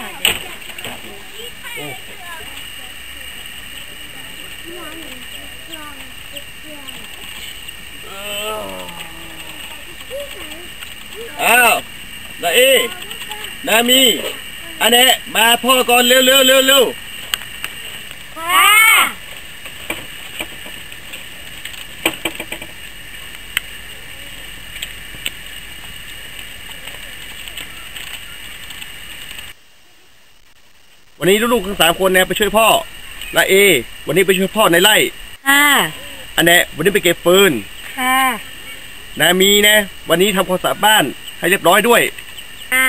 อ้อ้าวนาเอนามี อันเนี้ยมาพ่อก่อนเร็วเร็วเร็วเร็ว ค่ะ วันนี้ลูกๆทั้งสามคนเนี่ยไปช่วยพ่อนาเอ วันนี้ไปช่วยพ่อในไร่ ค่ะอันเนี้ยวันนี้ไปเก็บฟืนค่ะนามีนะ วันนี้ทำความสะอาดบ้านให้เรียบร้อยด้วย ค่ะ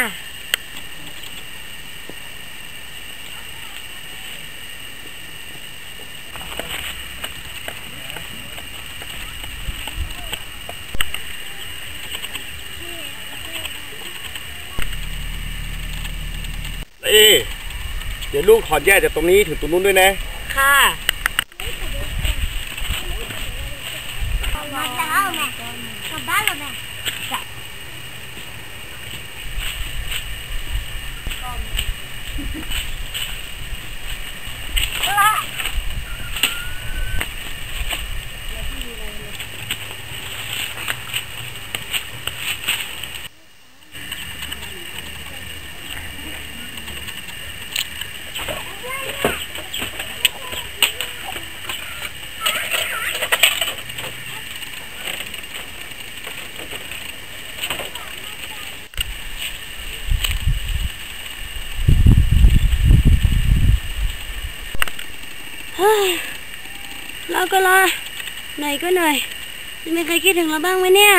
นาเอ เดี๋ยวลูกถอดแยกจากตรงนี้ถึงตรงนู้นด้วยนะ ค่ะมาแล้วแม่กลับบ้านแล้วแม่ก รอเหนื่อยก็เหนื่อยจะมีใครคิดถึงเราบ้างไหมเนี่ย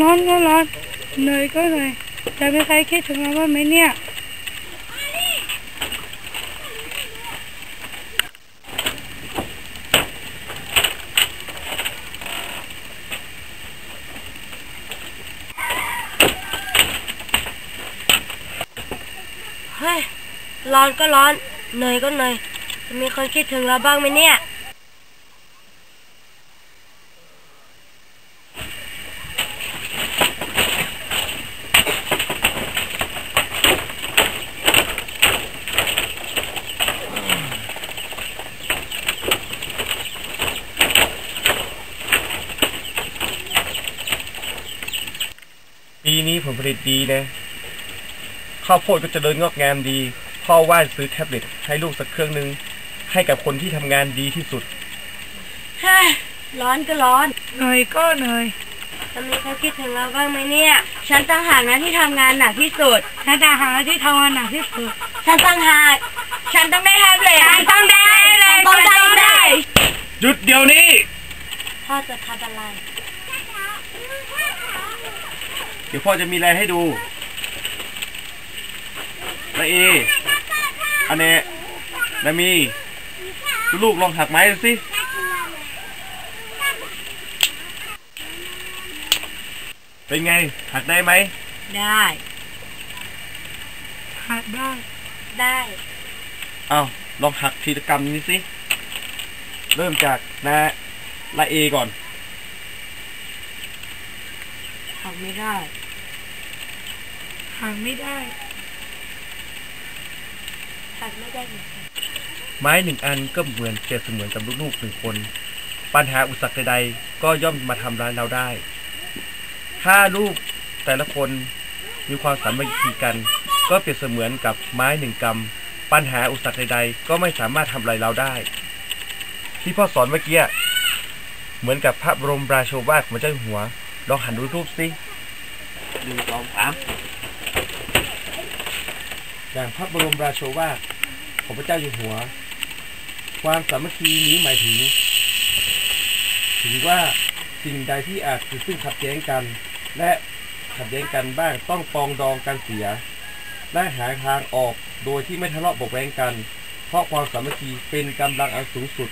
ร้อนก็ร้อนเหนื่อยก็เหนื่อยจะมีใครคิดถึงเราบ้างไหมเนี่ย เฮ้ย ร้อนก็ร้อนเหนื่อยก็เหนื่อยมีคนคิดถึงเราบ้างไหมเนี่ยปีนี้ผลผลิตดีนะ ข้าวโพดก็เจะเดินงอกงามดี พ่อว่าจะซื้อแท็บเล็ตให้ลูกสักเครื่องหนึงให้กับคนที่ทำงานดีที่สุด เฮ้ยร้อนก็ร้อนเหนื่อยก็เหนื่อยจะมีใครคิดถึงเราบ้างไหมเนี่ย ฉันตั้งหากนะที่ทำงานหนักที่สุด ฉันจะหาที่ทำงานหนักที่สุด ฉันตั้งหากฉันต้องได้แฮปเลยฉันต้องได้เลยต้องได้ได้ หยุดเดี๋ยวนี้ พ่อจะทำอะไร เดี๋ยวพ่อจะมีอะไรให้ดูนาเอ อันเนี้ยนามี ลูกลองหักไม้ดูสิเป็นไง หักได้ไหม ได้ หัดได้ ได้เอาลองหักทีละกรรมนี้สิ เริ่มจากนาละเอก่อนทำไม่ได้ หัดไม่ได้ ทำไม่ได้เหมือนกันไม้หนึ่งอันก็เหมือนเปรียบเสมือนกับลูกๆหนึ่งคน ปัญหาอุปสรรคใดๆก็ย่อมมาทำร้ายเราได้ ถ้าลูกแต่ละคนมีความสามัคคีกัน ก็เปรียบเสมือนกับไม้หนึ่งกำปัญหาอุปสรรคใดๆก็ไม่สามารถทำอะไรเราได้ ที่พ่อสอนเมื่อกี้เหมือนกับพระบรมราโชวาทของเจ้าอยู่หัวลองหันดูรูปสิหนึ่งสองสาม อย่างพระบรมราโชวาทของพระเจ้าอยู่หัว ความสามัคคีนี้หมายถึงถึงว่าสิ่งใดที่อาจคือซึ่งขัดแย้งกัน และขัดแย้งกันบ้างต้องปองดองกันเสีย และหาทางออกโดยที่ไม่ทะเลาะเบาแว้งกัน เพราะความสามัคคีเป็นกำลังอันสูงสุด